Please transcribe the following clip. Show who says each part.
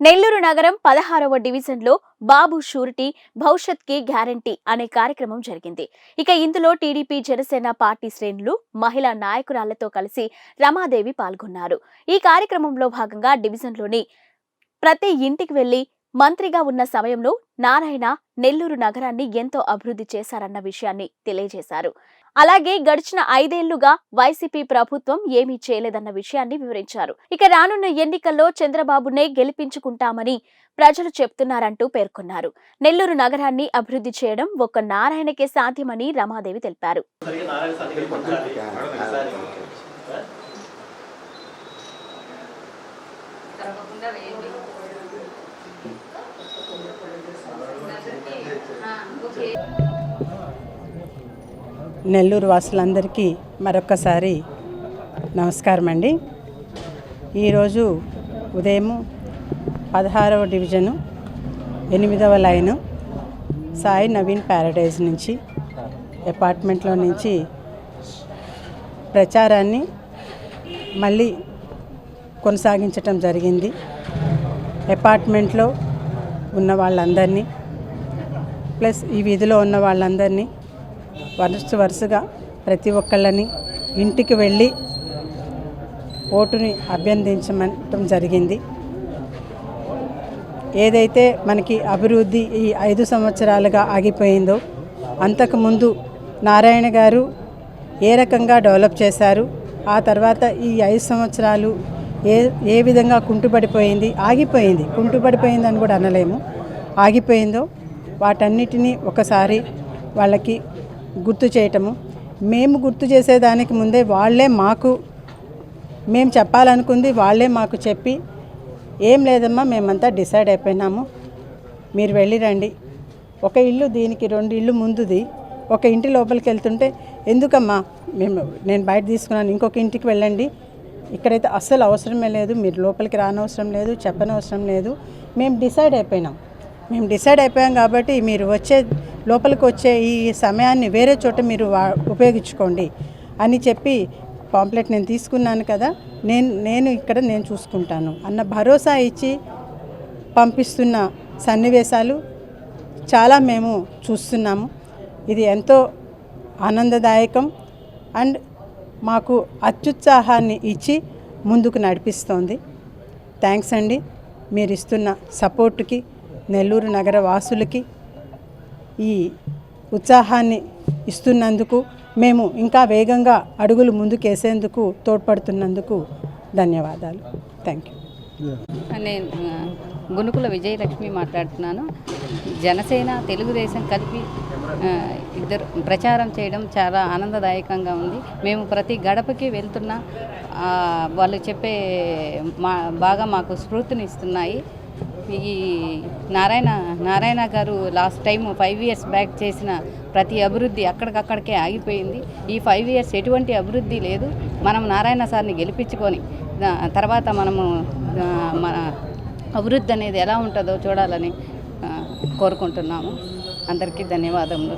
Speaker 1: నెల్లూరు నగరం పదహారవ డివిజన్లో బాబు షూరిటీ భవిష్యత్కి గ్యారంటీ అనే కార్యక్రమం జరిగింది. ఇక ఇందులో టీడీపీ జనసేన పార్టీ శ్రేణులు మహిళా నాయకురాళ్ళతో కలిసి రమాదేవి పాల్గొన్నారు. ఈ కార్యక్రమంలో భాగంగా డివిజన్లోని ప్రతి ఇంటికి వెళ్ళి మంత్రిగా ఉన్న సమయంలో నారాయణ నెల్లూరు నగరాన్ని ఎంతో అభివృద్ధి చేశారన్న విషయాన్ని తెలియజేశారు. అలాగే గడిచిన ఐదేళ్ళుగా వైసీపీ ప్రభుత్వం ఏమీ చేయలేదన్న విషయాన్ని వివరించారు. ఇక రానున్న ఎన్నికల్లో చంద్రబాబునే గెలిపించుకుంటామని ప్రజలు చెప్తున్నారంటూ పేర్కొన్నారు. నెల్లూరు నగరాన్ని అభివృద్ధి చేయడం ఒక్క నారాయణకే సాధ్యమని రమాదేవి తెలిపారు.
Speaker 2: తప్పకుండా వేయండి.
Speaker 3: నెల్లూరు వాసులందరికీ మరొకసారి నమస్కారం అండి ఈరోజు ఉదయం పదహారవ డివిజను ఎనిమిదవ లైను సాయి నవీన్ ప్యారడైజ్ నుంచి అపార్ట్మెంట్లో నుంచి ప్రచారాన్ని మళ్ళీ కొనసాగించటం జరిగింది. అపార్ట్మెంట్లో ఉన్న వాళ్ళందరినీ ప్లస్ ఈ వీధిలో ఉన్న వాళ్ళందరినీ వరుస వరుసగా ప్రతి ఒక్కళ్ళని ఇంటికి వెళ్ళి ఓటుని అభ్యర్థించమంటం జరిగింది. ఏదైతే మనకి అభివృద్ధి ఈ ఐదు సంవత్సరాలుగా ఆగిపోయిందో అంతకుముందు నారాయణ గారు ఏ రకంగా డెవలప్ చేశారు ఆ తర్వాత ఈ ఐదు సంవత్సరాలు ఏ ఏ విధంగా కుంటుపడిపోయింది ఆగిపోయింది. కుంటుపడిపోయిందని కూడా అనలేము. ఆగిపోయిందో వాటన్నిటినీ ఒకసారి వాళ్ళకి గుర్తు చేయటము. మేము గుర్తు చేసేదానికి ముందే వాళ్ళే మాకు మేము చెప్పాలనుకుంది వాళ్ళే మాకు చెప్పి ఏం లేదమ్మా మేమంతా డిసైడ్ అయిపోయినాము. మీరు వెళ్ళి రండి. ఒక ఇల్లు దీనికి రెండు ఇల్లు ముందుది. ఒక ఇంటి లోపలికి వెళ్తుంటే ఎందుకమ్మా మేము నేను బయట తీసుకున్నాను ఇంకొక ఇంటికి వెళ్ళండి. ఇక్కడైతే అస్సలు అవసరమే లేదు మీరు లోపలికి రానవసరం లేదు చెప్పనవసరం లేదు. మేము డిసైడ్ అయిపోయినాం. మేము డిసైడ్ అయిపోయాం కాబట్టి మీరు వచ్చే లోపలికి వచ్చే ఈ సమయాన్ని వేరే చోట మీరు వా ఉపయోగించుకోండి అని చెప్పి పాంప్లెట్ నేను తీసుకున్నాను కదా నేను నేను ఇక్కడ నేను చూసుకుంటాను. అన్న భరోసా ఇచ్చి పంపిస్తున్న సన్నివేశాలు చాలా మేము చూస్తున్నాము. ఇది ఎంతో ఆనందదాయకం అండ్ మాకు అత్యుత్సాహాన్ని ఇచ్చి ముందుకు నడిపిస్తోంది. థ్యాంక్స్ అండి. మీరు ఇస్తున్న సపోర్టుకి నెల్లూరు నగర వాసులకి ఈ ఉత్సాహాన్ని ఇస్తున్నందుకు మేము ఇంకా వేగంగా అడుగులు ముందుకేసేందుకు తోడ్పడుతున్నందుకు ధన్యవాదాలు. థ్యాంక్ యూ
Speaker 2: నేను గునుకుల విజయలక్ష్మి మాట్లాడుతున్నాను. జనసేన తెలుగుదేశం కలిపి ఇద్దరు ప్రచారం చేయడం చాలా ఆనందదాయకంగా ఉంది. మేము ప్రతి గడపకి వెళ్తున్న వాళ్ళు చెప్పే మా బాగా మాకు స్ఫూర్తినిస్తున్నాయి. ఈ నారాయణ నారాయణ గారు last time five years back చేసిన ప్రతి అభివృద్ధి అక్కడికక్కడికే ఆగిపోయింది. ఈ ఫైవ్ ఇయర్స్ ఎటువంటి అభివృద్ధి లేదు. మనం నారాయణ సార్ని గెలిపించుకొని తర్వాత మనము మన అభివృద్ధి అనేది ఎలా ఉంటుందో చూడాలని కోరుకుంటున్నాము. అందరికీ ధన్యవాదములు.